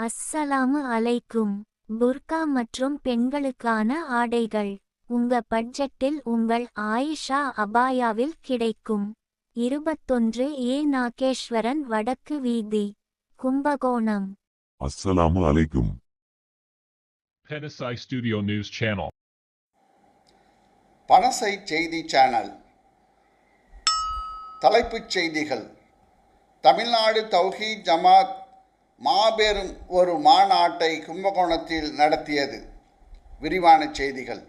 அஸ்ஸலாமு அலைக்கும். புர்கா மற்றும் பெண்களுக்கான ஆடைகள். உங்க பட்ஜெட்டில் உங்கள் ஆயிஷா அபாயாவில் கிடைக்கும். இருபத்தொன்று ஏ நாகேஸ்வரன் வடக்கு வீதி. கும்பகோணம். அஸ்ஸலாமு அலைக்கும். Pedesai Studio News Channel. பனசை செய்தி சேனல் தலைப்புச் செய்திகள். தமிழ்நாடு தௌஹீத் ஜமாத் மாபெரும் ஒரு மாநாட்டை கும்பகோணத்தில் நடத்தியது. விரிவான செய்திகள்.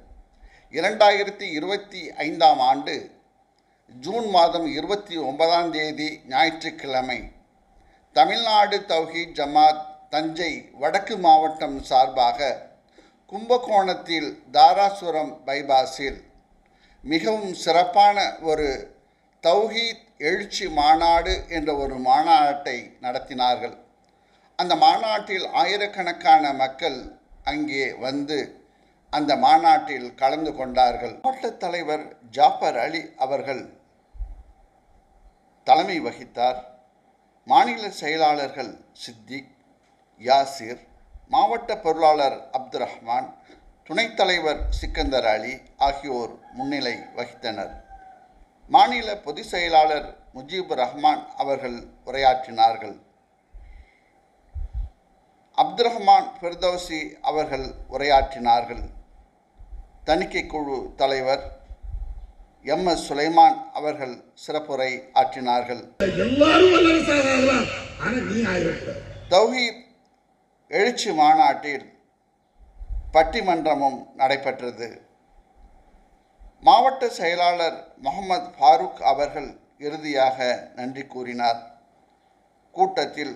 இரண்டாயிரத்தி இருபத்தி ஐந்தாம் ஆண்டு ஜூன் மாதம் இருபத்தி ஒன்பதாம் தேதி ஞாயிற்றுக்கிழமை தமிழ்நாடு தௌஹீத் ஜமாத் தஞ்சை வடக்கு மாவட்டம் சார்பாக கும்பகோணத்தில் தாராசுரம் பைபாஸில் மிகவும் சிறப்பான ஒரு தௌஹீத் எழுச்சி மாநாடு என்ற ஒரு மாநாட்டை நடத்தினார்கள். அந்த மாநாட்டில் ஆயிரக்கணக்கான மக்கள் அங்கே வந்து அந்த மாநாட்டில் கலந்து கொண்டார்கள். மாவட்ட தலைவர் ஜாஃபர் அலி அவர்கள் தலைமை வகித்தார். மாநில செயலாளர்கள் சித்திக் யாசிர் மாவட்ட பொருளாளர் அப்து ரஹ்மான் துணைத் தலைவர் சிக்கந்தர் அலி ஆகியோர் முன்னிலை வகித்தனர். மாநில பொதுச் செயலாளர் முஜீபுர் ரஹ்மான் அவர்கள் உரையாற்றினார்கள். அப்துல் ரஹ்மான் ஃபிர்தௌசி அவர்கள் உரையாற்றினார்கள். தணிக்கை குழு தலைவர் எம். எஸ். சுலைமான் அவர்கள் சிறப்புரை ஆற்றினார்கள். தௌஹீத் எழுச்சி மாநாட்டில் பட்டிமன்றமும் நடைபெற்றது. மாவட்ட செயலாளர் முகமது ஃபாரூக் அவர்கள் இறுதியாக நன்றி கூறினார். கூட்டத்தில்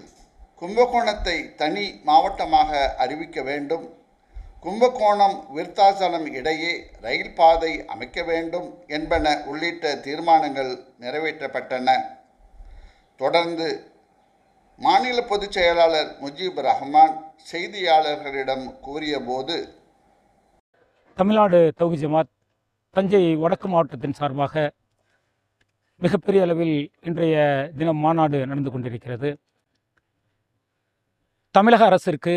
கும்பகோணத்தை தனி மாவட்டமாக அறிவிக்க வேண்டும். கும்பகோணம் விருத்தாசலம் இடையே ரயில் பாதை அமைக்க வேண்டும் என்பன உள்ளிட்ட தீர்மானங்கள் நிறைவேற்றப்பட்டன. தொடர்ந்து மாநில பொதுச் செயலாளர் முஜீப் ரஹ்மான் செய்தியாளர்களிடம் கூறியபோது தமிழ்நாடு தௌஹி ஜமாத் தஞ்சை வடக்கு மாவட்டத்தின் சார்பாக மிகப்பெரிய அளவில் இன்றைய தினம் மாநாடு நடந்து கொண்டிருக்கிறது. தமிழக அரசிற்கு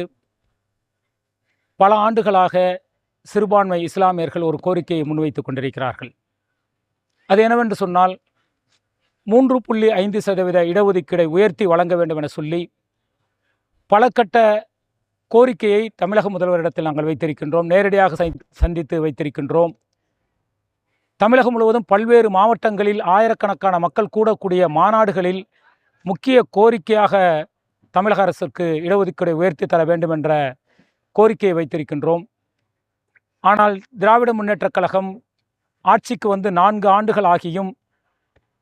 பல ஆண்டுகளாக சிறுபான்மை இஸ்லாமியர்கள் ஒரு கோரிக்கையை முன்வைத்துக் கொண்டிருக்கிறார்கள். அது என்னவென்று சொன்னால் மூன்று புள்ளி ஐந்து சதவீத இடஒதுக்கீடை உயர்த்தி வழங்க வேண்டும் என சொல்லி பல கட்ட கோரிக்கையை தமிழக முதல்வரிடத்தில் நாங்கள் வைத்திருக்கின்றோம் நேரடியாக சந்தித்து வைத்திருக்கின்றோம். தமிழகம் முழுவதும் பல்வேறு மாவட்டங்களில் ஆயிரக்கணக்கான மக்கள் கூடக்கூடிய மாநாடுகளில் முக்கிய கோரிக்கையாக தமிழக அரசுக்கு இடஒதுக்கீடு உயர்த்தி தர வேண்டும் என்ற கோரிக்கையை வைத்திருக்கின்றோம். ஆனால் திராவிட முன்னேற்றக் கழகம் ஆட்சிக்கு வந்து நான்கு ஆண்டுகள் ஆகியும்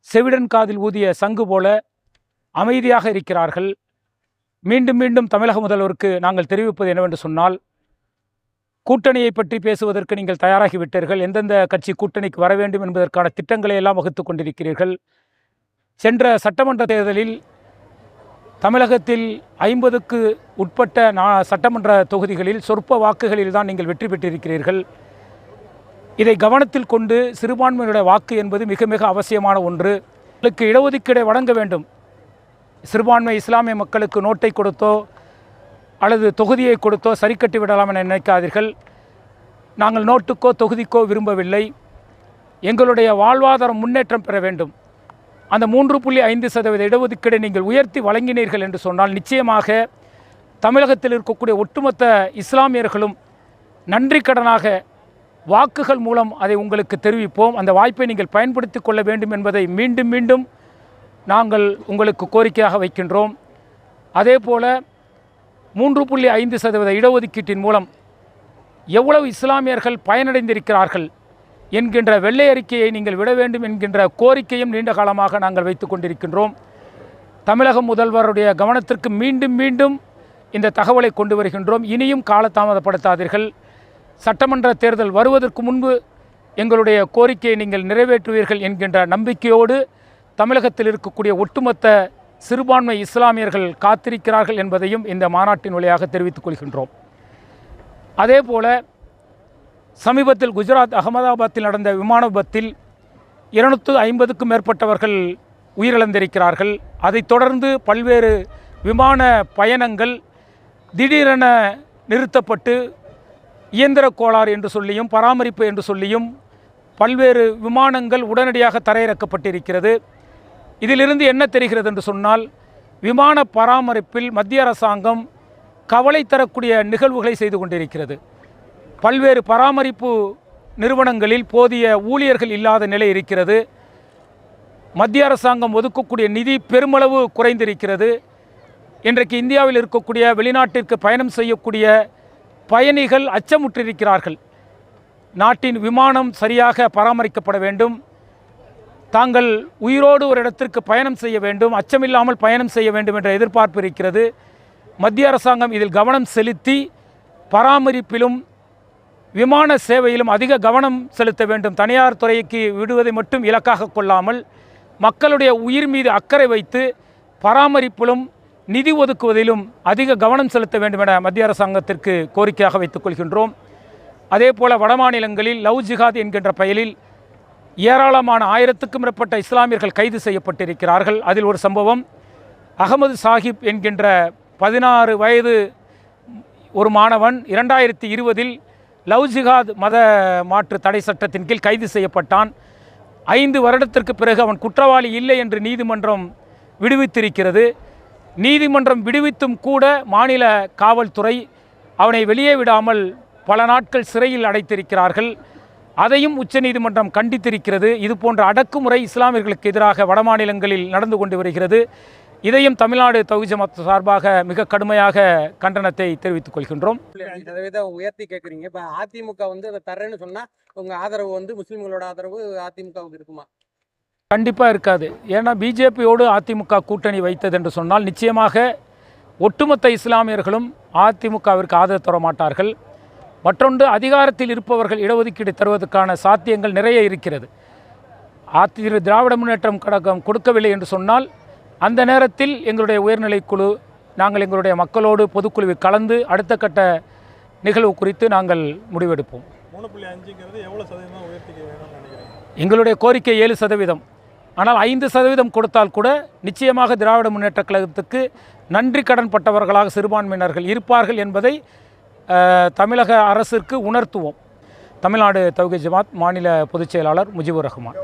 செவிடன் காதில் ஊதிய சங்கு போல அமைதியாக இருக்கிறார்கள். மீண்டும் மீண்டும் தமிழக முதல்வருக்கு நாங்கள் தெரிவிப்பது என்னவென்று சொன்னால் கூட்டணியை பற்றி பேசுவதற்கு நீங்கள் தயாராகிவிட்டீர்கள் எந்தெந்த கட்சி கூட்டணிக்கு வர வேண்டும் என்பதற்கான திட்டங்களை எல்லாம் வகுத்து கொண்டிருக்கிறீர்கள். சென்ற சட்டமன்ற தேர்தலில் தமிழகத்தில் ஐம்பதுக்கு உட்பட்ட நா சட்டமன்ற தொகுதிகளில் சொற்ப வாக்குகளில் தான் நீங்கள் வெற்றி பெற்றிருக்கிறீர்கள். இதை கவனத்தில் கொண்டு சிறுபான்மையினுடைய வாக்கு என்பது மிக மிக அவசியமான ஒன்று. உங்களுக்கு இடஒதுக்கீடை வழங்க வேண்டும். சிறுபான்மை இஸ்லாமிய மக்களுக்கு நோட்டை கொடுத்தோ அல்லது தொகுதியை கொடுத்தோ சரி கட்டி விடலாம் என நினைக்காதீர்கள். நாங்கள் நோட்டுக்கோ தொகுதிக்கோ விரும்பவில்லை. எங்களுடைய வாழ்வாதாரம் முன்னேற்றம் பெற வேண்டும். அந்த மூன்று புள்ளி ஐந்து சதவீத இடஒதுக்கீடை நீங்கள் உயர்த்தி வழங்கினீர்கள் என்று சொன்னால் நிச்சயமாக தமிழகத்தில் இருக்கக்கூடிய ஒட்டுமொத்த இஸ்லாமியர்களும் நன்றி கடனாக வாக்குகள் மூலம் அதை உங்களுக்கு தெரிவிப்போம். அந்த வாய்ப்பை நீங்கள் பயன்படுத்தி கொள்ள வேண்டும் என்பதை மீண்டும் மீண்டும் நாங்கள் உங்களுக்கு கோரிக்கையாக வைக்கின்றோம். அதே போல மூன்று புள்ளி ஐந்து சதவீத இடஒதுக்கீட்டின் மூலம் எவ்வளவு இஸ்லாமியர்கள் பயனடைந்திருக்கிறார்கள் என்கின்ற வெள்ளை அறிக்கையை நீங்கள் விட வேண்டும் என்கின்ற கோரிக்கையும் நீண்ட காலமாக நாங்கள் வைத்து கொண்டிருக்கின்றோம். தமிழக முதல்வருடைய கவனத்திற்கு மீண்டும் மீண்டும் இந்த தகவலை கொண்டு வருகின்றோம். இனியும் காலதாமதப்படுத்தாதீர்கள். சட்டமன்ற தேர்தல் வருவதற்கு முன்பு எங்களுடைய கோரிக்கையை நீங்கள் நிறைவேற்றுவீர்கள் என்கின்ற நம்பிக்கையோடு தமிழகத்தில் இருக்கக்கூடிய ஒட்டுமொத்த சிறுபான்மை இஸ்லாமியர்கள் காத்திருக்கிறார்கள் என்பதையும் இந்த மாநாட்டின் வழியாக தெரிவித்துக் கொள்கின்றோம். அதே போல சமீபத்தில் குஜராத் அகமதாபாத்தில் நடந்த விமான விபத்தில் இருநூற்று ஐம்பதுக்கும் மேற்பட்டவர்கள் உயிரிழந்திருக்கிறார்கள். அதைத் தொடர்ந்து பல்வேறு விமான பயணங்கள் திடீரென நிறுத்தப்பட்டு இயந்திர கோளாறு என்று சொல்லியும் பராமரிப்பு என்று சொல்லியும் பல்வேறு விமானங்கள் உடனடியாக தரையிறக்கப்பட்டிருக்கிறது. இதிலிருந்து என்ன தெரிகிறது என்று சொன்னால் விமான பராமரிப்பில் மத்திய அரசாங்கம் கவலை தரக்கூடிய நிகழ்வுகளை செய்து கொண்டிருக்கிறது. பல்வேறு பராமரிப்பு நிறுவனங்களில் போதிய ஊழியர்கள் இல்லாத நிலை இருக்கிறது. மத்திய அரசாங்கம் ஒதுக்கக்கூடிய நிதி பெருமளவு குறைந்திருக்கிறது. இன்றைக்கு இந்தியாவில் இருக்கக்கூடிய வெளிநாட்டிற்கு பயணம் செய்யக்கூடிய பயணிகள் அச்சமுற்றிருக்கிறார்கள். நாட்டின் விமானம் சரியாக பராமரிக்கப்பட வேண்டும். தாங்கள் உயிரோடு ஒரு இடத்திற்கு பயணம் செய்ய வேண்டும். அச்சமில்லாமல் பயணம் செய்ய வேண்டும் என்ற எதிர்பார்ப்பு இருக்கிறது. மத்திய அரசாங்கம் இதில் கவனம் செலுத்தி பராமரிப்பிலும் விமான சேவையிலும் அதிக கவனம் செலுத்த வேண்டும். தனியார் துறைக்கு விடுவதை மட்டும் இலக்காக கொள்ளாமல் மக்களுடைய உயிர் மீது அக்கறை வைத்து பராமரிப்பிலும் நிதி ஒதுக்குவதிலும் அதிக கவனம் செலுத்த வேண்டும் என மத்திய அரசாங்கத்திற்கு கோரிக்கையாக வைத்துக் கொள்கின்றோம். அதே போல வடமாநிலங்களில் லவ் ஜிஹாத் என்கின்ற பெயரில் ஏராளமான ஆயிரத்துக்கும் மேற்பட்ட இஸ்லாமியர்கள் கைது செய்யப்பட்டிருக்கிறார்கள். அதில் ஒரு சம்பவம் அகமது சாஹிப் என்கின்ற பதினாறு வயது ஒரு மாணவன் இரண்டாயிரத்தி இருபதில் லவ் ஜிஹாத் மத மாற்று தடை சட்டத்தின் கீழ் கைது செய்யப்பட்டான். ஐந்து வருடத்திற்கு பிறகு அவன் குற்றவாளி இல்லை என்று நீதிமன்றம் விடுவித்திருக்கிறது. நீதிமன்றம் விடுவித்தும் கூட மாநில காவல்துறை அவனை வெளியே விடாமல் பல நாட்கள் சிறையில் அடைத்திருக்கிறார்கள். அதையும் உச்சநீதிமன்றம் கண்டித்திருக்கிறது. இது போன்ற அடக்குமுறை இஸ்லாமியர்களுக்கு எதிராக வடமாநிலங்களில் நடந்து கொண்டு வருகிறது. இதையும் தமிழ்நாடு தௌஹி ஜமாத் சார்பாக மிக கடுமையாக கண்டனத்தை தெரிவித்துக் கொள்கின்றோம். சதவீதம் உயர்த்தி கேட்குறீங்க இப்போ அதிமுக வந்து அதை தர்றேன்னு சொன்னா உங்க ஆதரவு வந்து முஸ்லிம்களோட ஆதரவு அதிமுகவுக்கு இருக்குமா? கண்டிப்பாக இருக்காது. ஏன்னா பிஜேபியோடு அதிமுக கூட்டணி வைத்தது என்று சொன்னால் நிச்சயமாக ஒட்டுமொத்த இஸ்லாமியர்களும் அதிமுகவிற்கு ஆதரவு தர மாட்டார்கள். மற்றொன்று அதிகாரத்தில் இருப்பவர்கள் இடஒதுக்கீடு தருவதற்கான சாத்தியங்கள் நிறைய இருக்கிறது. அதி திராவிட முன்னேற்றம் கழகம் கொடுக்கவில்லை என்று சொன்னால் அந்த நேரத்தில் எங்களுடைய உயர்நிலைக் குழு நாங்கள் எங்களுடைய மக்களோடு பொதுக்குழுவில் கலந்து அடுத்த கட்ட நிகழ்வு குறித்து நாங்கள் முடிவெடுப்போம். எங்களுடைய கோரிக்கை ஏழு சதவீதம். ஆனால் ஐந்து சதவீதம் கொடுத்தால் கூட நிச்சயமாக திராவிட முன்னேற்றக் கழகத்துக்கு நன்றி கடன் பட்டவர்களாக சிறுபான்மையினர்கள் இருப்பார்கள் என்பதை தமிழக அரசிற்கு உணர்த்துவோம். தமிழ்நாடு தௌகி ஜமாத் மாநில பொதுச் செயலாளர் முஜிபுர் ரஹ்மான்.